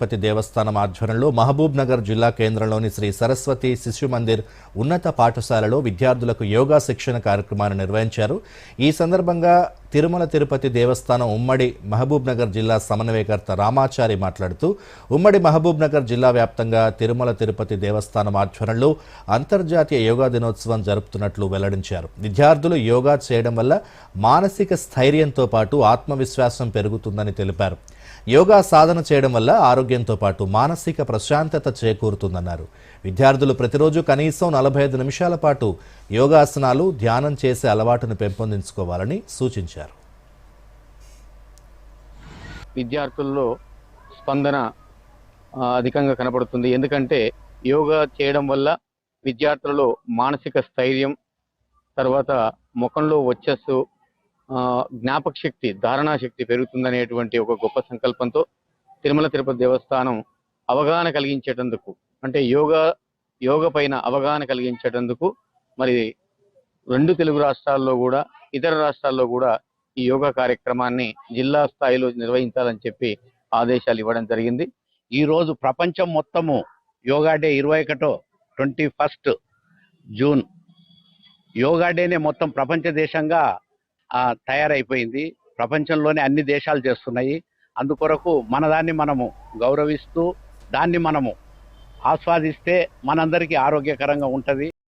తిరుపతి దేవస్థానం ఆధ్వర్యంలో మహబూబ్ నగర్ జిల్లా కేంద్రంలోని శ్రీ సరస్వతి శిశు మందిర్ ఉన్నత పాఠశాలలో విద్యార్థులకు యోగా శిక్షణ కార్యక్రమాన్ని నిర్వహించారు. ఈ సందర్భంగా తిరుమల తిరుపతి దేవస్థానం ఉమ్మడి మహబూబ్నగర్ జిల్లా సమన్వయకర్త రామాచారి మాట్లాడుతూ ఉమ్మడి మహబూబ్నగర్ జిల్లా వ్యాప్తంగా తిరుమల తిరుపతి దేవస్థానం ఆధ్వర్యంలో అంతర్జాతీయ యోగా దినోత్సవం జరుపుతున్నట్లు వెల్లడించారు. విద్యార్థులు యోగా చేయడం వల్ల మానసిక స్థైర్యంతో పాటు ఆత్మవిశ్వాసం పెరుగుతుందని తెలిపారు. యోగా సాధన చేయడం వల్ల ఆరోగ్యంతో పాటు మానసిక ప్రశాంతత చేకూరుతుందన్నారు. విద్యార్థులు ప్రతిరోజు కనీసం నలభై ఐదు నిమిషాల పాటు యోగాసనాలు ధ్యానం చేసే అలవాటును పెంపొందించుకోవాలని సూచించారు. విద్యార్థుల్లో స్పందన అధికంగా కనబడుతుంది. ఎందుకంటే యోగా చేయడం వల్ల విద్యార్థులలో మానసిక స్థైర్యం తర్వాత ముఖంలో వచ్చస్సు జ్ఞాపక శక్తి ధారణా శక్తి పెరుగుతుందనేటువంటి ఒక గొప్ప సంకల్పంతో తిరుమల తిరుపతి దేవస్థానం అవగాహన కలిగించేటందుకు అంటే యోగా యోగ పైన అవగాహన కలిగించేటందుకు మరి రెండు తెలుగు రాష్ట్రాల్లో కూడా ఇతర రాష్ట్రాల్లో కూడా ఈ యోగా కార్యక్రమాన్ని జిల్లా స్థాయిలో నిర్వహించాలని చెప్పి ఆదేశాలు ఇవ్వడం జరిగింది. ఈ రోజు ప్రపంచం మొత్తము యోగా డే ఇరవై ఒకటో ట్వంటీ ఫస్ట్ జూన్. యోగా డేనే మొత్తం ప్రపంచ దేశంగా తయారైపోయింది. ప్రపంచంలోనే అన్ని దేశాలు చేస్తున్నాయి. అందుకొరకు మన దాన్ని మనము గౌరవిస్తూ దాన్ని మనము ఆస్వాదిస్తే మనందరికీ ఆరోగ్యకరంగా ఉంటుంది.